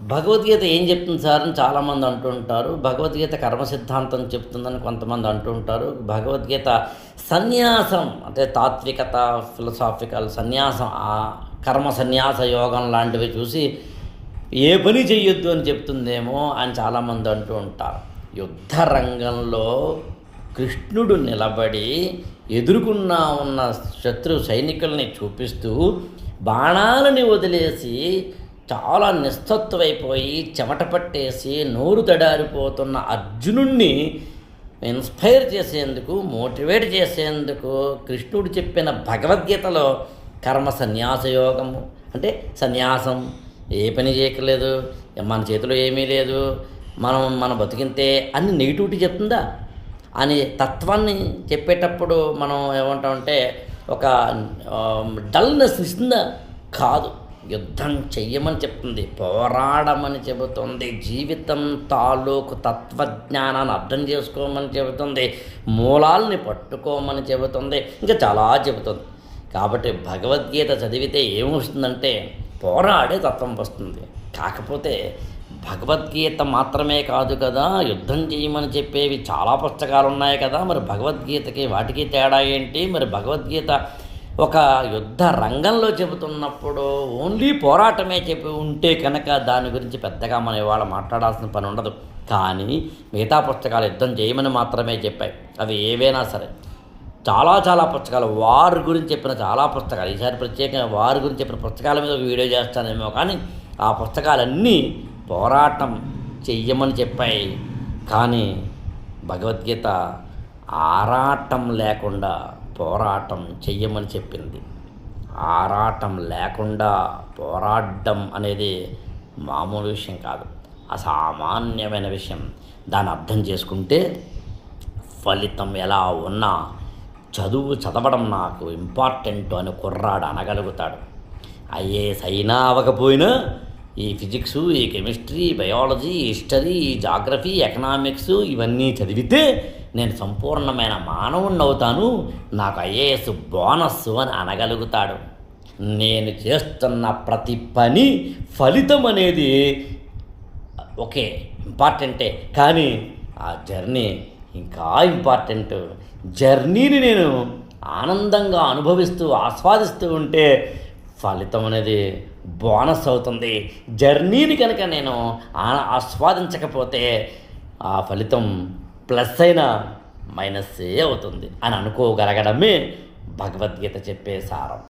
భగవద్గీత ఏం చెప్తుంది సార్ అని చాలామంది అంటుంటారు. భగవద్గీత కర్మ సిద్ధాంతం చెప్తుందని కొంతమంది అంటుంటారు. భగవద్గీత సన్యాసం అంటే తాత్వికత ఫిలసాఫికల్ సన్యాసం ఆ కర్మ సన్యాస యోగం లాంటివి చూసి ఏ పని చెయ్యొద్దు అని చెప్తుందేమో అని చాలామంది అంటూ ఉంటారు. యుద్ధ రంగంలో కృష్ణుడు నిలబడి ఎదుర్కొన్న ఉన్న శత్రు సైనికుల్ని చూపిస్తూ బాణాలని వదిలేసి చాలా నిస్తత్వైపోయి చెమట పట్టేసి నోరు తడారిపోతున్న అర్జునుణ్ణి ఇన్స్పైర్ చేసేందుకు మోటివేట్ చేసేందుకు కృష్ణుడు చెప్పిన భగవద్గీతలో కర్మ సన్యాస యోగము. అంటే సన్యాసం ఏ పని చేయకలేదు మన చేతిలో ఏమీ లేదు మనం మన బతికింతే అని నెగిటివిటీ చెప్తుందా? అని తత్వాన్ని చెప్పేటప్పుడు మనం ఏమంటామంటే ఒక డల్నెస్ ఇస్తుందా? కాదు. యుద్ధం చెయ్యమని చెప్తుంది పోరాడమని చెబుతుంది జీవితం తాలూకు తత్వజ్ఞానాన్ని అర్థం చేసుకోమని చెబుతుంది మూలాల్ని పట్టుకోమని చెబుతుంది ఇంకా చాలా చెబుతుంది. కాబట్టి భగవద్గీత చదివితే ఏమొస్తుందంటే పోరాడే తత్వం వస్తుంది. కాకపోతే భగవద్గీత మాత్రమే కాదు కదా యుద్ధం చేయమని చెప్పేవి చాలా పుస్తకాలు ఉన్నాయి కదా మరి భగవద్గీతకి వాటికి తేడా ఏంటి? మరి భగవద్గీత ఒక యుద్ధ రంగంలో చెబుతున్నప్పుడు ఓన్లీ పోరాటమే చెప్పి ఉంటే కనుక దాని గురించి పెద్దగా మనం ఇవాళ మాట్లాడాల్సిన పని ఉండదు. కానీ మిగతా పుస్తకాలు యుద్ధం చేయమని మాత్రమే చెప్పాయి. అవి ఏవైనా సరే. చాలా చాలా పుస్తకాలు. వారి గురించి చెప్పిన చాలా పుస్తకాలు. ఈసారి ప్రత్యేకంగా వారి గురించి చెప్పిన పుస్తకాల మీద ఒక వీడియో చేస్తానేమో కానీ ఆ పుస్తకాలన్నీ పోరాటం చెయ్యమని చెప్పాయి. కానీ భగవద్గీత ఆరాటం లేకుండా పోరాటం చెయ్యమని చెప్పింది. ఆరాటం లేకుండా పోరాడడం అనేది మామూలు విషయం కాదు. అసామాన్యమైన విషయం. దాన్ని అర్థం చేసుకుంటే ఫలితం ఎలా ఉన్నా చదువు చదవడం నాకు ఇంపార్టెంట్ అని కుర్రాడు అనగలుగుతాడు. ఐఏఎస్ అయినా అవ్వకపోయినా ఈ ఫిజిక్స్ ఈ chemistry biology history geography economics ఇవన్నీ చదివితే నేను సంపూర్ణమైన మానవుణ్ణి అవుతాను నాకు ఐఏఎస్ బోనస్ అని అనగలుగుతాడు. నేను చేస్తున్న ప్రతి పని ఫలితం అనేది ఓకే ఇంపార్టెంటే. కానీ ఆ జర్నీ ఇంకా ఇంపార్టెంట్. జర్నీని నేను ఆనందంగా అనుభవిస్తూ ఆస్వాదిస్తూ ఉంటే ఫలితం అనేది బోనస్ అవుతుంది. జర్నీని కనుక నేను ఆస్వాదించకపోతే ఆ ఫలితం ప్లస్ అయినా మైనస్సే అవుతుంది అని అనుకోగలగడమే భగవద్గీత చెప్పే సారం.